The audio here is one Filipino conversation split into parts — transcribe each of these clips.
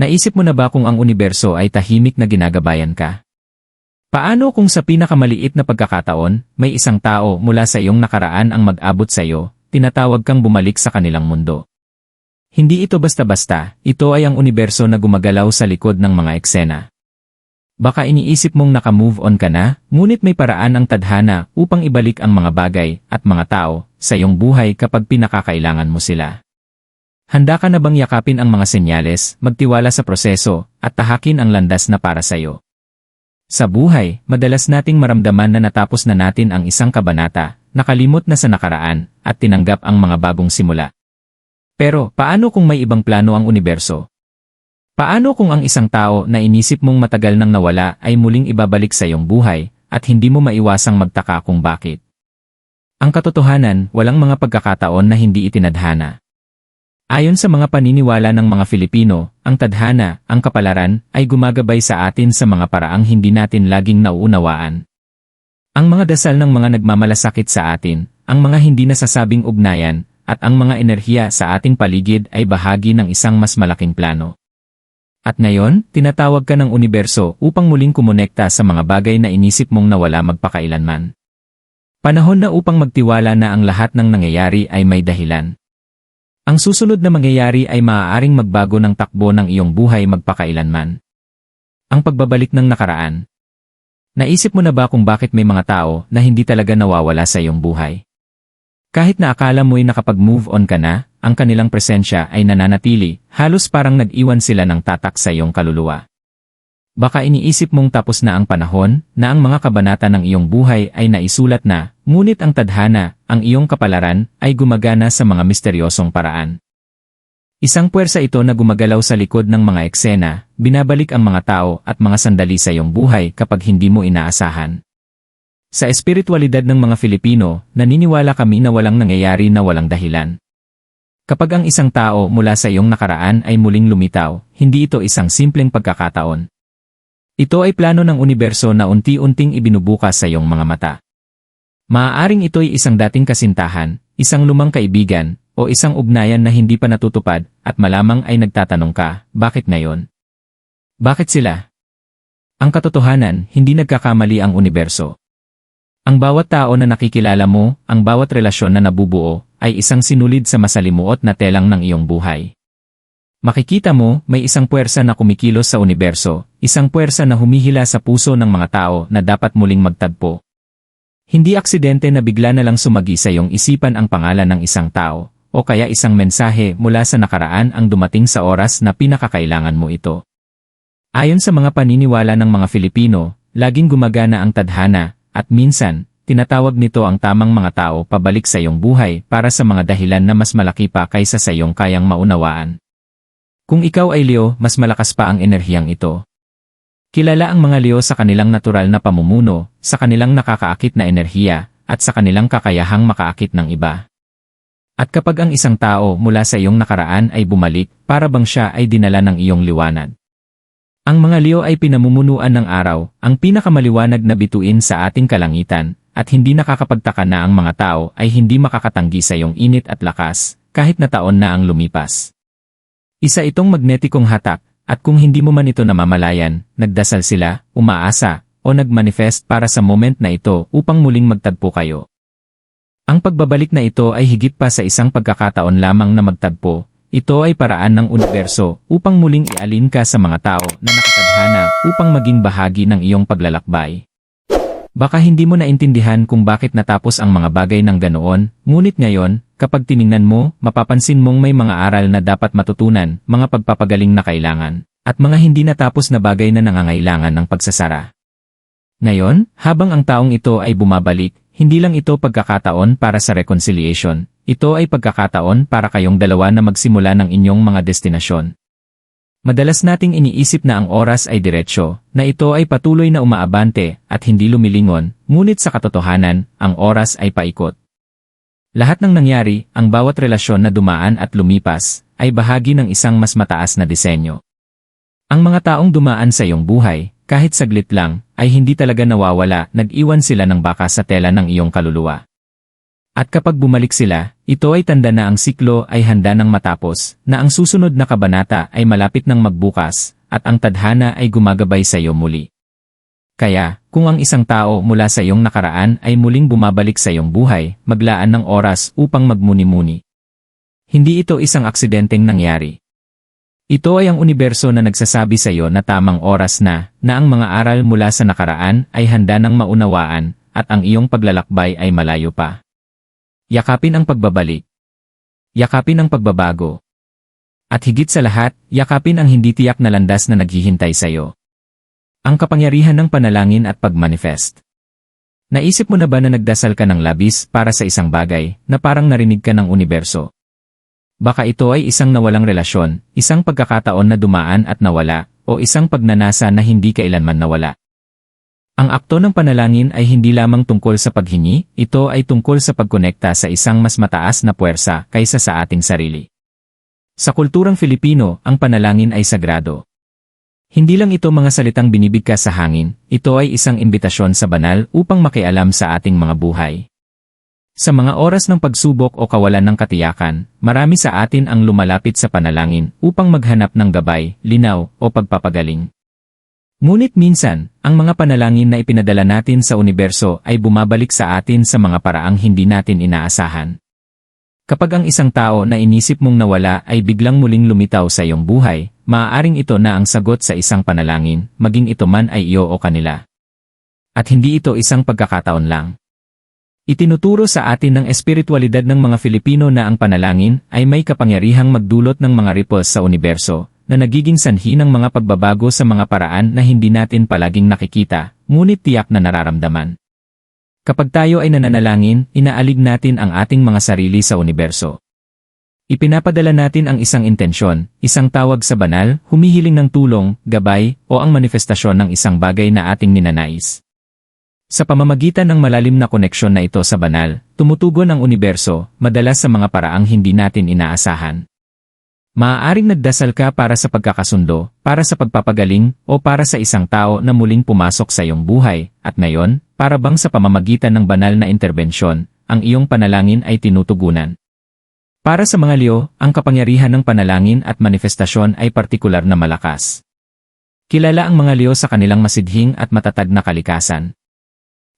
Naisip mo na ba kung ang universo ay tahimik na ginagabayan ka? Paano kung sa pinakamaliit na pagkakataon, may isang tao mula sa iyong nakaraan ang mag-abot sa iyo, tinatawag kang bumalik sa kanilang mundo? Hindi ito basta-basta, ito ay ang universo na gumagalaw sa likod ng mga eksena. Baka iniisip mong naka-move on ka na, ngunit may paraan ang tadhana upang ibalik ang mga bagay at mga tao sa iyong buhay kapag pinakakailangan mo sila. Handa ka na bang yakapin ang mga senyales, magtiwala sa proseso, at tahakin ang landas na para sa iyo? Sa buhay, madalas nating maramdaman na natapos na natin ang isang kabanata, nakalimot na sa nakaraan, at tinanggap ang mga bagong simula. Pero, paano kung may ibang plano ang universo? Paano kung ang isang tao na inisip mong matagal nang nawala ay muling ibabalik sa iyong buhay, at hindi mo maiwasang magtaka kung bakit? Ang katotohanan, walang mga pagkakataon na hindi itinadhana. Ayon sa mga paniniwala ng mga Filipino, ang tadhana, ang kapalaran, ay gumagabay sa atin sa mga paraang hindi natin laging nauunawaan. Ang mga dasal ng mga nagmamalasakit sa atin, ang mga hindi nasasabing ugnayan, at ang mga enerhiya sa ating paligid ay bahagi ng isang mas malaking plano. At ngayon, tinatawag ka ng universo upang muling kumonekta sa mga bagay na inisip mong nawala magpakailanman. Panahon na upang magtiwala na ang lahat ng nangyayari ay may dahilan. Ang susunod na mangyayari ay maaaring magbago ng takbo ng iyong buhay magpakailanman. Ang pagbabalik ng nakaraan. Naisip mo na ba kung bakit may mga tao na hindi talaga nawawala sa iyong buhay? Kahit na akala mo'y nakapag-move on ka na, ang kanilang presensya ay nananatili, halos parang nag-iwan sila ng tatak sa iyong kaluluwa. Baka iniisip mong tapos na ang panahon, na ang mga kabanata ng iyong buhay ay naisulat na, ngunit ang tadhana, ang iyong kapalaran, ay gumagana sa mga misteryosong paraan. Isang puwersa ito na gumagalaw sa likod ng mga eksena, binabalik ang mga tao at mga sandali sa iyong buhay kapag hindi mo inaasahan. Sa espiritualidad ng mga Filipino, naniniwala kami na walang nangyayari na walang dahilan. Kapag ang isang tao mula sa iyong nakaraan ay muling lumitaw, hindi ito isang simpleng pagkakataon. Ito ay plano ng universo na unti-unting ibinubukas sa iyong mga mata. Maaaring ito'y isang dating kasintahan, isang lumang kaibigan, o isang ugnayan na hindi pa natutupad, at malamang ay nagtatanong ka, bakit ngayon? Bakit sila? Ang katotohanan, hindi nagkakamali ang universo. Ang bawat tao na nakikilala mo, ang bawat relasyon na nabubuo, ay isang sinulid sa masalimuot na telang ng iyong buhay. Makikita mo, may isang puwersa na kumikilos sa universo, isang puwersa na humihila sa puso ng mga tao na dapat muling magtagpo. Hindi aksidente na bigla na lang sumagi sa iyong isipan ang pangalan ng isang tao, o kaya isang mensahe mula sa nakaraan ang dumating sa oras na pinakakailangan mo ito. Ayon sa mga paniniwala ng mga Filipino, laging gumagana ang tadhana, at minsan, tinatawag nito ang tamang mga tao pabalik sa iyong buhay para sa mga dahilan na mas malaki pa kaysa sa iyong kayang maunawaan. Kung ikaw ay Leo, mas malakas pa ang enerhiyang ito. Kilala ang mga Leo sa kanilang natural na pamumuno, sa kanilang nakakaakit na enerhiya, at sa kanilang kakayahang makaakit ng iba. At kapag ang isang tao mula sa iyong nakaraan ay bumalik, para bang siya ay dinala ng iyong liwanag. Ang mga Leo ay pinamumunuan ng araw, ang pinakamaliwanag na bituin sa ating kalangitan, at hindi nakakapagtaka na ang mga tao ay hindi makakatanggi sa iyong init at lakas, kahit na taon na ang lumipas. Isa itong magnetikong hatak, at kung hindi mo man ito namamalayan, nagdasal sila, umaasa, o nagmanifest para sa moment na ito upang muling magtagpo kayo. Ang pagbabalik na ito ay higit pa sa isang pagkakataon lamang na magtagpo, ito ay paraan ng universo upang muling ialin ka sa mga tao na nakatadhana upang maging bahagi ng iyong paglalakbay. Baka hindi mo naintindihan kung bakit natapos ang mga bagay ng ganoon, ngunit ngayon, kapag tiningnan mo, mapapansin mong may mga aral na dapat matutunan, mga pagpapagaling na kailangan, at mga hindi natapos na bagay na nangangailangan ng pagsasara. Ngayon, habang ang taong ito ay bumabalik, hindi lang ito pagkakataon para sa reconciliation, ito ay pagkakataon para kayong dalawa na magsimula ng inyong mga destinasyon. Madalas nating iniisip na ang oras ay diretsyo, na ito ay patuloy na umaabante at hindi lumilingon, ngunit sa katotohanan, ang oras ay paikot. Lahat ng nangyari, ang bawat relasyon na dumaan at lumipas, ay bahagi ng isang mas mataas na disenyo. Ang mga taong dumaan sa iyong buhay, kahit saglit lang, ay hindi talaga nawawala, nag-iwan sila ng baka sa tela ng iyong kaluluwa. At kapag bumalik sila, ito ay tanda na ang siklo ay handa ng matapos, na ang susunod na kabanata ay malapit ng magbukas, at ang tadhana ay gumagabay sa iyo muli. Kaya, kung ang isang tao mula sa iyong nakaraan ay muling bumabalik sa iyong buhay, maglaan ng oras upang magmuni-muni. Hindi ito isang aksidenteng nangyari. Ito ay ang universo na nagsasabi sa iyo na tamang oras na, na ang mga aral mula sa nakaraan ay handa ng maunawaan, at ang iyong paglalakbay ay malayo pa. Yakapin ang pagbabalik. Yakapin ang pagbabago. At higit sa lahat, yakapin ang hindi tiyak na landas na naghihintay sa iyo. Ang kapangyarihan ng panalangin at pagmanifest. Naisip mo na ba na nagdasal ka ng labis para sa isang bagay na parang narinig ka ng universo? Baka ito ay isang nawalang relasyon, isang pagkakataon na dumaan at nawala, o isang pagnanasa na hindi kailanman nawala. Ang akto ng panalangin ay hindi lamang tungkol sa paghingi, ito ay tungkol sa pagkonekta sa isang mas mataas na puwersa kaysa sa ating sarili. Sa kulturang Filipino, ang panalangin ay sagrado. Hindi lang ito mga salitang binibigkas sa hangin, ito ay isang imbitasyon sa banal upang makialam sa ating mga buhay. Sa mga oras ng pagsubok o kawalan ng katiyakan, marami sa atin ang lumalapit sa panalangin upang maghanap ng gabay, linaw, o pagpapagaling. Ngunit minsan, ang mga panalangin na ipinadala natin sa universo ay bumabalik sa atin sa mga paraang hindi natin inaasahan. Kapag ang isang tao na inisip mong nawala ay biglang muling lumitaw sa iyong buhay, maaaring ito na ang sagot sa isang panalangin, maging ito man ay iyo o kanila. At hindi ito isang pagkakataon lang. Itinuturo sa atin ng espiritualidad ng mga Filipino na ang panalangin ay may kapangyarihang magdulot ng mga ripples sa universo, na nagiging sanhi ng mga pagbabago sa mga paraan na hindi natin palaging nakikita, ngunit tiyak na nararamdaman. Kapag tayo ay nananalangin, inaalig natin ang ating mga sarili sa universo. Ipinapadala natin ang isang intensyon, isang tawag sa banal, humihiling ng tulong, gabay, o ang manifestasyon ng isang bagay na ating ninanais. Sa pamamagitan ng malalim na koneksyon na ito sa banal, tumutugon ang universo, madalas sa mga paraang hindi natin inaasahan. Maaaring nagdasal ka para sa pagkakasundo, para sa pagpapagaling, o para sa isang tao na muling pumasok sa iyong buhay, at ngayon, para bang sa pamamagitan ng banal na interbensyon, ang iyong panalangin ay tinutugunan. Para sa mga Leo, ang kapangyarihan ng panalangin at manifestasyon ay partikular na malakas. Kilala ang mga Leo sa kanilang masidhing at matatag na kalikasan.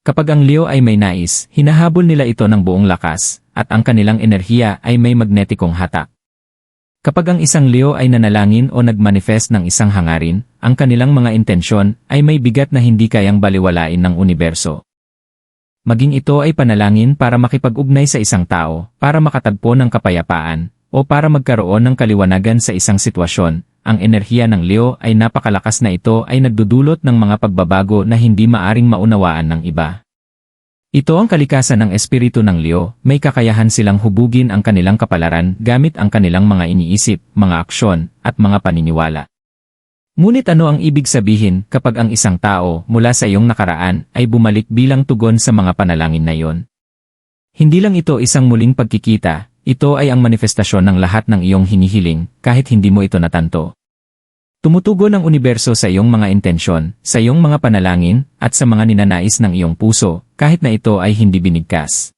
Kapag ang Leo ay may nais, hinahabol nila ito ng buong lakas, at ang kanilang enerhiya ay may magnetikong hatak. Kapag ang isang Leo ay nanalangin o nagmanifest ng isang hangarin, ang kanilang mga intensyon ay may bigat na hindi kayang baliwalain ng universo. Maging ito ay panalangin para makipag-ugnay sa isang tao, para makatagpo ng kapayapaan, o para magkaroon ng kaliwanagan sa isang sitwasyon, ang enerhiya ng Leo ay napakalakas na ito ay nagdudulot ng mga pagbabago na hindi maaring maunawaan ng iba. Ito ang kalikasan ng espiritu ng Leo, may kakayahan silang hubugin ang kanilang kapalaran gamit ang kanilang mga iniisip, mga aksyon, at mga paniniwala. Ngunit ano ang ibig sabihin kapag ang isang tao mula sa iyong nakaraan ay bumalik bilang tugon sa mga panalangin na iyon? Hindi lang ito isang muling pagkikita, ito ay ang manifestasyon ng lahat ng iyong hinihiling, kahit hindi mo ito natanto. Tumutugon ang universo sa iyong mga intensyon, sa iyong mga panalangin, at sa mga ninanais ng iyong puso, kahit na ito ay hindi binigkas.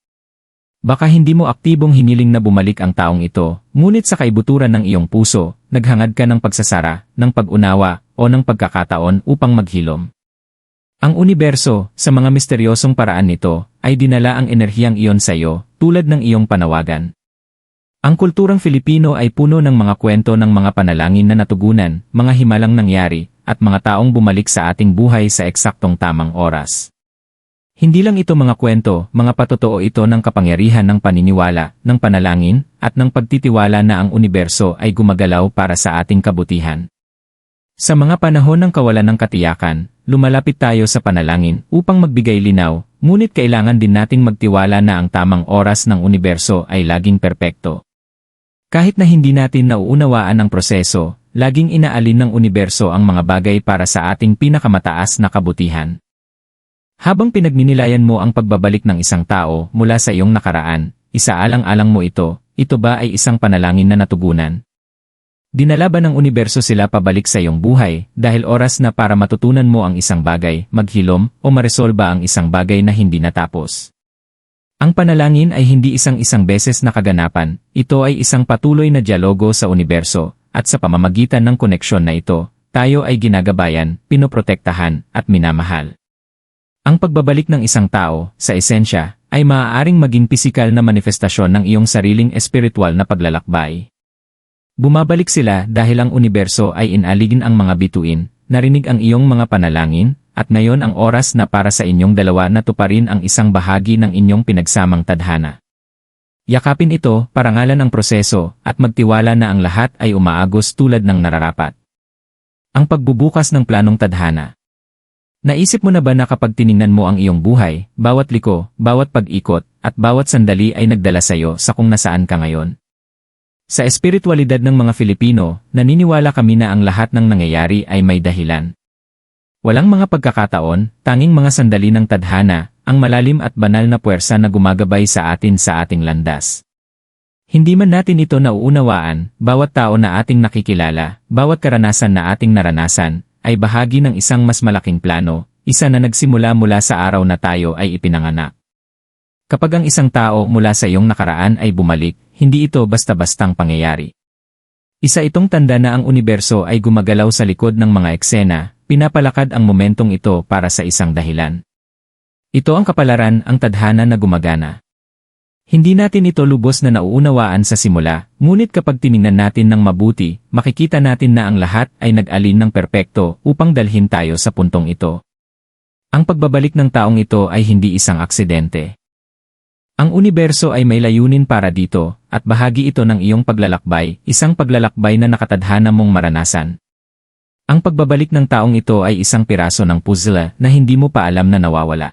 Baka hindi mo aktibong hiniling na bumalik ang taong ito, ngunit sa kaibuturan ng iyong puso, naghangad ka ng pagsasara, ng pag-unawa, o ng pagkakataon upang maghilom. Ang universo, sa mga misteryosong paraan nito, ay dinala ang enerhiyang iyon sa iyo, tulad ng iyong panawagan. Ang kulturang Filipino ay puno ng mga kwento ng mga panalangin na natugunan, mga himalang nangyari, at mga taong bumalik sa ating buhay sa eksaktong tamang oras. Hindi lang ito mga kwento, mga patotoo ito ng kapangyarihan ng paniniwala, ng panalangin, at ng pagtitiwala na ang universo ay gumagalaw para sa ating kabutihan. Sa mga panahon ng kawalan ng katiyakan, lumalapit tayo sa panalangin upang magbigay linaw, ngunit kailangan din nating magtiwala na ang tamang oras ng universo ay laging perpekto. Kahit na hindi natin nauunawaan ang proseso, laging inaalin ng universo ang mga bagay para sa ating pinakamataas na kabutihan. Habang pinagninilayan mo ang pagbabalik ng isang tao mula sa iyong nakaraan, isaalang-alang mo ito, ito ba ay isang panalangin na natugunan? Dinala ba ng universo sila pabalik sa iyong buhay dahil oras na para matutunan mo ang isang bagay, maghilom, o maresolba ang isang bagay na hindi natapos? Ang panalangin ay hindi isang-isang beses na kaganapan, ito ay isang patuloy na dialogo sa universo, at sa pamamagitan ng koneksyon na ito, tayo ay ginagabayan, pinoprotektahan, at minamahal. Ang pagbabalik ng isang tao, sa esensya, ay maaaring maging pisikal na manifestasyon ng iyong sariling espiritual na paglalakbay. Bumabalik sila dahil ang universo ay inaligin ang mga bituin, narinig ang iyong mga panalangin, at ngayon ang oras na para sa inyong dalawa na tuparin ang isang bahagi ng inyong pinagsamang tadhana. Yakapin ito, parangalan ang proseso, at magtiwala na ang lahat ay umaagos tulad ng nararapat. Ang pagbubukas ng planong tadhana. Naisip mo na ba na kapag tiningnan mo ang iyong buhay, bawat liko, bawat pag-ikot, at bawat sandali ay nagdala sa iyo sa kung nasaan ka ngayon? Sa espiritualidad ng mga Filipino, naniniwala kami na ang lahat ng nangyayari ay may dahilan. Walang mga pagkakataon, tanging mga sandali ng tadhana, ang malalim at banal na puwersa na gumagabay sa atin sa ating landas. Hindi man natin ito nauunawaan, bawat tao na ating nakikilala, bawat karanasan na ating naranasan, ay bahagi ng isang mas malaking plano, isa na nagsimula mula sa araw na tayo ay ipinanganak. Kapag ang isang tao mula sa iyong nakaraan ay bumalik, hindi ito basta-bastang pangyayari. Isa itong tanda na ang universo ay gumagalaw sa likod ng mga eksena, pinapalakad ang momentong ito para sa isang dahilan. Ito ang kapalaran, ang tadhana na gumagana. Hindi natin ito lubos na nauunawaan sa simula, ngunit kapag tiningnan natin ng mabuti, makikita natin na ang lahat ay nag-alin ng perpekto upang dalhin tayo sa puntong ito. Ang pagbabalik ng taong ito ay hindi isang aksidente. Ang universo ay may layunin para dito, at bahagi ito ng iyong paglalakbay, isang paglalakbay na nakatadhana mong maranasan. Ang pagbabalik ng taong ito ay isang piraso ng puzzle na hindi mo pa alam na nawawala.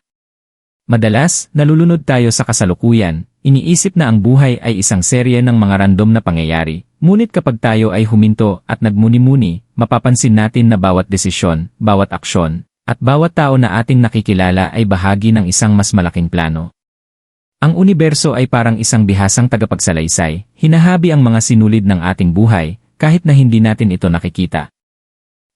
Madalas, nalulunod tayo sa kasalukuyan, iniisip na ang buhay ay isang serye ng mga random na pangyayari, ngunit kapag tayo ay huminto at nagmuni-muni, mapapansin natin na bawat desisyon, bawat aksyon, at bawat tao na ating nakikilala ay bahagi ng isang mas malaking plano. Ang universo ay parang isang bihasang tagapagsalaysay, hinahabi ang mga sinulid ng ating buhay, kahit na hindi natin ito nakikita.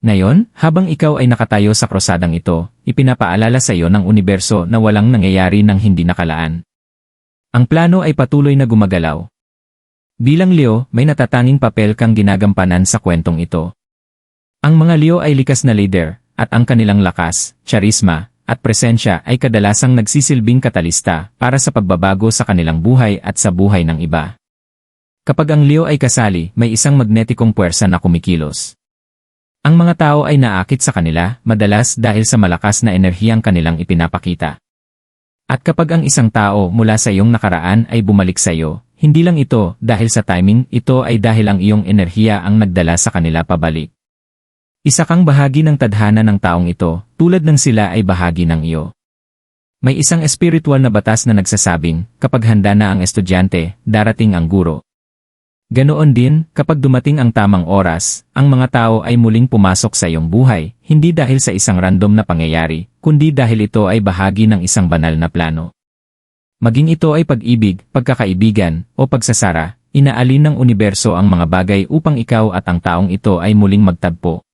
Ngayon, habang ikaw ay nakatayo sa krosadang ito, ipinapaalala sa iyo ng universo na walang nangyayari ng hindi nakalaan. Ang plano ay patuloy na gumagalaw. Bilang Leo, may natatanging papel kang ginagampanan sa kwentong ito. Ang mga Leo ay likas na leader, at ang kanilang lakas, charisma, at presensya ay kadalasang nagsisilbing katalista para sa pagbabago sa kanilang buhay at sa buhay ng iba. Kapag ang Leo ay kasali, may isang magnetikong puwersa na kumikilos. Ang mga tao ay naakit sa kanila, madalas dahil sa malakas na enerhiyang kanilang ipinapakita. At kapag ang isang tao mula sa iyong nakaraan ay bumalik sa iyo, hindi lang ito dahil sa timing, ito ay dahil ang iyong enerhiya ang nagdala sa kanila pabalik. Isa kang bahagi ng tadhana ng taong ito, tulad ng sila ay bahagi ng iyo. May isang espiritual na batas na nagsasabing, kapag handa na ang estudyante, darating ang guro. Ganoon din, kapag dumating ang tamang oras, ang mga tao ay muling pumasok sa iyong buhay, hindi dahil sa isang random na pangyayari, kundi dahil ito ay bahagi ng isang banal na plano. Maging ito ay pag-ibig, pagkakaibigan, o pagsasara, inaalin ng universo ang mga bagay upang ikaw at ang taong ito ay muling magtagpo.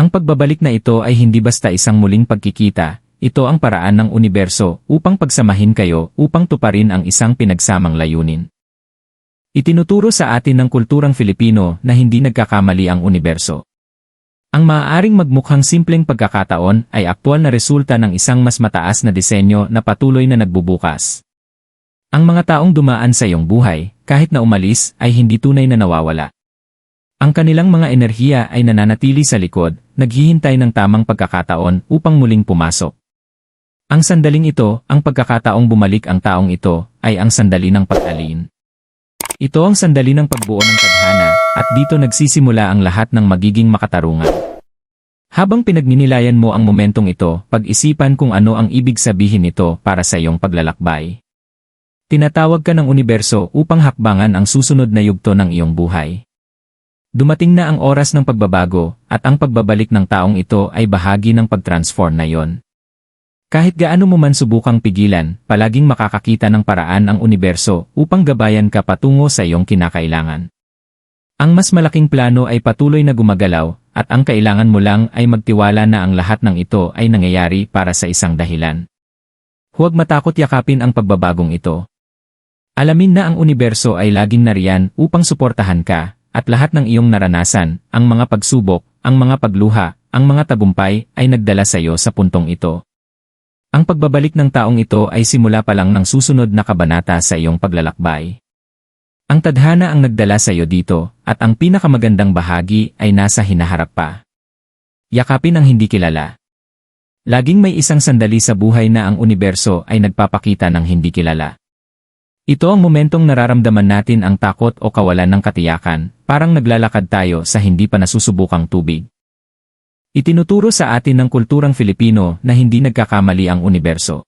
Ang pagbabalik na ito ay hindi basta isang muling pagkikita, ito ang paraan ng universo upang pagsamahin kayo upang tuparin ang isang pinagsamang layunin. Itinuturo sa atin ng kulturang Filipino na hindi nagkakamali ang universo. Ang maaaring magmukhang simpleng pagkakataon ay aktwal na resulta ng isang mas mataas na disenyo na patuloy na nagbubukas. Ang mga taong dumaan sa iyong buhay, kahit na umalis, ay hindi tunay na nawawala. Ang kanilang mga enerhiya ay nananatili sa likod, naghihintay ng tamang pagkakataon upang muling pumasok. Ang sandaling ito, ang pagkakataong bumalik ang taong ito, ay ang sandali ng pag-alin. Ito ang sandali ng pagbuo ng tadhana, at dito nagsisimula ang lahat ng magiging makatarungan. Habang pinagninilayan mo ang momentong ito, pag-isipan kung ano ang ibig sabihin nito para sa iyong paglalakbay. Tinatawag ka ng universo upang hakbangan ang susunod na yugto ng iyong buhay. Dumating na ang oras ng pagbabago, at ang pagbabalik ng taong ito ay bahagi ng pag-transform na yon. Kahit gaano mo man subukang pigilan, palaging makakakita ng paraan ang universo upang gabayan ka patungo sa iyong kinakailangan. Ang mas malaking plano ay patuloy na gumagalaw, at ang kailangan mo lang ay magtiwala na ang lahat ng ito ay nangyayari para sa isang dahilan. Huwag matakot yakapin ang pagbabagong ito. Alamin na ang universo ay laging nariyan upang suportahan ka, at lahat ng iyong naranasan, ang mga pagsubok, ang mga pagluha, ang mga tagumpay, ay nagdala sa iyo sa puntong ito. Ang pagbabalik ng taong ito ay simula pa lang ng susunod na kabanata sa iyong paglalakbay. Ang tadhana ang nagdala sa iyo dito, at ang pinakamagandang bahagi ay nasa hinaharap pa. Yakapin ang hindi kilala. Laging may isang sandali sa buhay na ang universo ay nagpapakita ng hindi kilala. Ito ang momentong nararamdaman natin ang takot o kawalan ng katiyakan, parang naglalakad tayo sa hindi pa nasusubukang tubig. Itinuturo sa atin ng kulturang Filipino na hindi nagkakamali ang universo.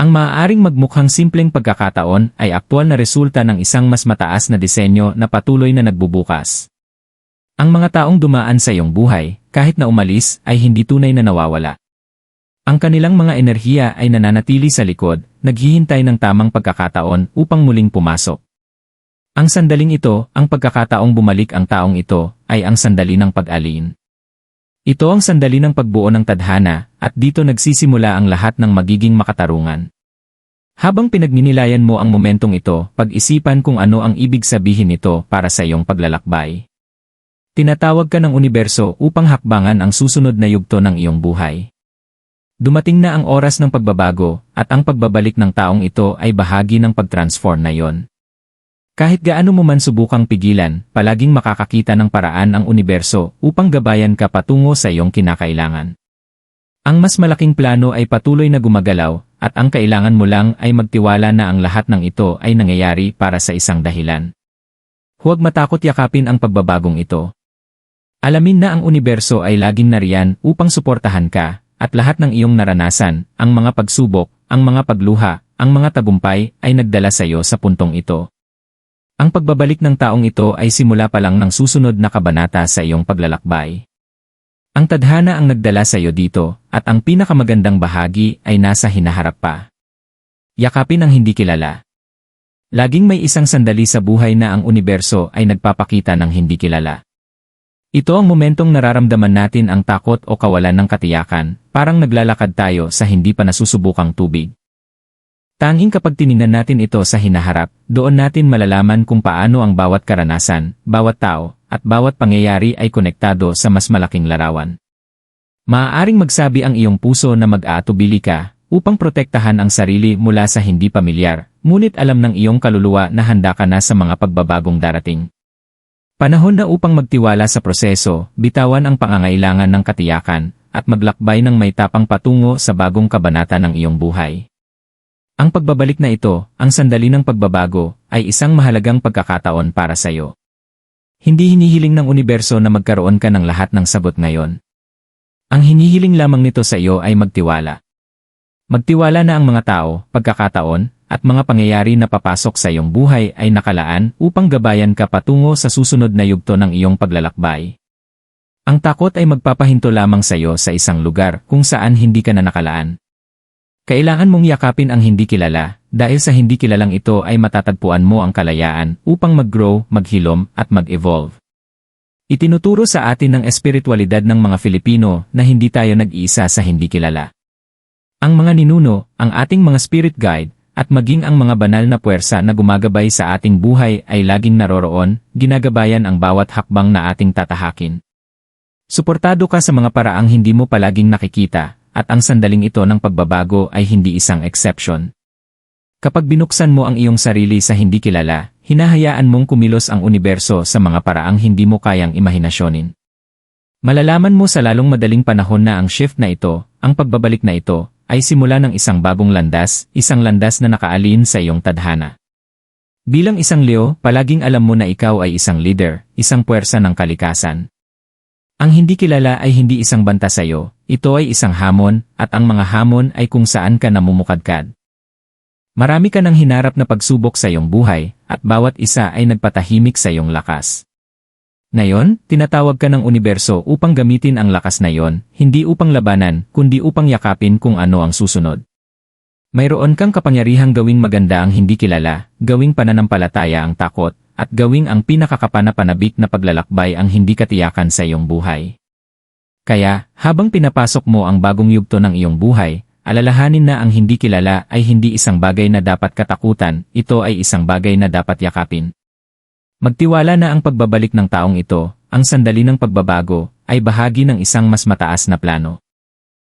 Ang maaaring magmukhang simpleng pagkakataon ay aktwal na resulta ng isang mas mataas na disenyo na patuloy na nagbubukas. Ang mga taong dumaan sa iyong buhay, kahit na umalis, ay hindi tunay na nawawala. Ang kanilang mga enerhiya ay nananatili sa likod, naghihintay ng tamang pagkakataon upang muling pumasok. Ang sandaling ito, ang pagkakataong bumalik ang taong ito, ay ang sandali ng pag-alin. Ito ang sandali ng pagbuo ng tadhana, at dito nagsisimula ang lahat ng magiging makatarungan. Habang pinagninilayan mo ang momentong ito, pag-isipan kung ano ang ibig sabihin nito para sa iyong paglalakbay. Tinatawag ka ng universo upang hakbangan ang susunod na yugto ng iyong buhay. Dumating na ang oras ng pagbabago, at ang pagbabalik ng taong ito ay bahagi ng pag-transform na yon. Kahit gaano mo man subukang pigilan, palaging makakakita ng paraan ang universo upang gabayan ka patungo sa iyong kinakailangan. Ang mas malaking plano ay patuloy na gumagalaw, at ang kailangan mo lang ay magtiwala na ang lahat ng ito ay nangyayari para sa isang dahilan. Huwag matakot yakapin ang pagbabagong ito. Alamin na ang universo ay laging nariyan upang suportahan ka, at lahat ng iyong naranasan, ang mga pagsubok, ang mga pagluha, ang mga tagumpay, ay nagdala sa iyo sa puntong ito. Ang pagbabalik ng taong ito ay simula pa lang ng susunod na kabanata sa iyong paglalakbay. Ang tadhana ang nagdala sa iyo dito, at ang pinakamagandang bahagi ay nasa hinaharap pa. Yakapin ang hindi kilala. Laging may isang sandali sa buhay na ang universo ay nagpapakita ng hindi kilala. Ito ang momentong nararamdaman natin ang takot o kawalan ng katiyakan, parang naglalakad tayo sa hindi pa nasusubukang tubig. Tanging kapag tininan natin ito sa hinaharap, doon natin malalaman kung paano ang bawat karanasan, bawat tao, at bawat pangyayari ay konektado sa mas malaking larawan. Maaaring magsabi ang iyong puso na mag-aatubili ka, upang protektahan ang sarili mula sa hindi pamilyar, ngunit alam ng iyong kaluluwa na handa ka na sa mga pagbabagong darating. Panahon na upang magtiwala sa proseso, bitawan ang pangangailangan ng katiyakan, at maglakbay ng may tapang patungo sa bagong kabanata ng iyong buhay. Ang pagbabalik na ito, ang sandali ng pagbabago, ay isang mahalagang pagkakataon para sa iyo. Hindi hinihiling ng universo na magkaroon ka ng lahat ng sagot ngayon. Ang hinihiling lamang nito sa iyo ay magtiwala. Magtiwala na ang mga tao, pagkakataon, at mga pangyayari na papasok sa iyong buhay ay nakalaan upang gabayan ka patungo sa susunod na yugto ng iyong paglalakbay. Ang takot ay magpapahinto lamang sa iyo sa isang lugar kung saan hindi ka na nakalaan. Kailangan mong yakapin ang hindi kilala, dahil sa hindi kilalang ito ay matatagpuan mo ang kalayaan upang mag-grow, maghilom, at mag-evolve. Itinuturo sa atin ng espiritualidad ng mga Filipino na hindi tayo nag-iisa sa hindi kilala. Ang mga ninuno, ang ating mga spirit guide, at maging ang mga banal na puwersa na gumagabay sa ating buhay ay laging naroroon, ginagabayan ang bawat hakbang na ating tatahakin. Suportado ka sa mga paraang hindi mo palaging nakikita, at ang sandaling ito ng pagbabago ay hindi isang exception. Kapag binuksan mo ang iyong sarili sa hindi kilala, hinahayaan mong kumilos ang universo sa mga paraang hindi mo kayang imahinasyonin. Malalaman mo sa lalong madaling panahon na ang shift na ito, ang pagbabalik na ito, ay simula ng isang bagong landas, isang landas na nakaalin sa iyong tadhana. Bilang isang Leo, palaging alam mo na ikaw ay isang leader, isang puwersa ng kalikasan. Ang hindi kilala ay hindi isang banta sa iyo, ito ay isang hamon, at ang mga hamon ay kung saan ka namumukadkad. Marami ka ng hinarap na pagsubok sa iyong buhay, at bawat isa ay nagpatahimik sa iyong lakas. Ngayon, tinatawag ka ng universo upang gamitin ang lakas na yon, hindi upang labanan, kundi upang yakapin kung ano ang susunod. Mayroon kang kapangyarihang gawing maganda ang hindi kilala, gawing pananampalataya ang takot, at gawing ang pinakakapanapanabik na paglalakbay ang hindi katiyakan sa iyong buhay. Kaya, habang pinapasok mo ang bagong yugto ng iyong buhay, alalahanin na ang hindi kilala ay hindi isang bagay na dapat katakutan, ito ay isang bagay na dapat yakapin. Magtiwala na ang pagbabalik ng taong ito, ang sandali ng pagbabago, ay bahagi ng isang mas mataas na plano.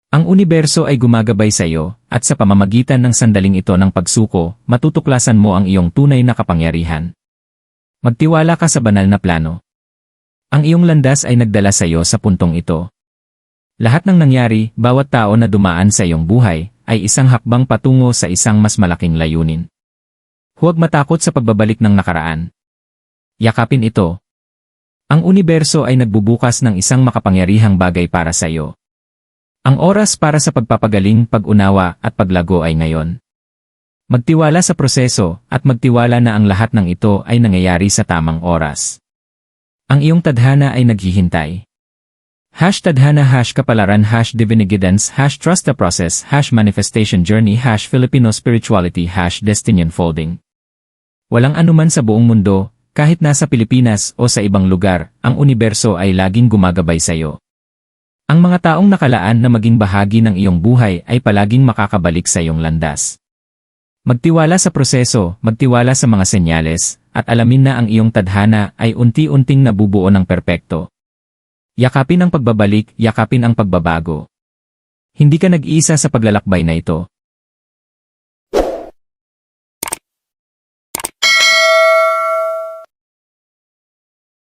Ang universo ay gumagabay sa iyo, at sa pamamagitan ng sandaling ito ng pagsuko, matutuklasan mo ang iyong tunay na kapangyarihan. Magtiwala ka sa banal na plano. Ang iyong landas ay nagdala sa iyo sa puntong ito. Lahat ng nangyari, bawat tao na dumaan sa iyong buhay, ay isang hakbang patungo sa isang mas malaking layunin. Huwag matakot sa pagbabalik ng nakaraan. Yakapin ito. Ang universo ay nagbubukas ng isang makapangyarihang bagay para sa iyo. Ang oras para sa pagpapagaling, pag-unawa at paglago ay ngayon. Magtiwala sa proseso at magtiwala na ang lahat ng ito ay nangyayari sa tamang oras. Ang iyong tadhana ay naghihintay. Hash tadhana hash kapalaran hash divinity guidance hash trust the process hash manifestation journey hash Filipino spirituality hash destiny unfolding. Walang anuman sa buong mundo, kahit nasa Pilipinas o sa ibang lugar, ang universo ay laging gumagabay sa iyo. Ang mga taong nakalaan na maging bahagi ng iyong buhay ay palaging makakabalik sa iyong landas. Magtiwala sa proseso, magtiwala sa mga senyales, at alamin na ang iyong tadhana ay unti-unting nabubuo ng perpekto. Yakapin ang pagbabalik, yakapin ang pagbabago. Hindi ka nag-iisa sa paglalakbay na ito.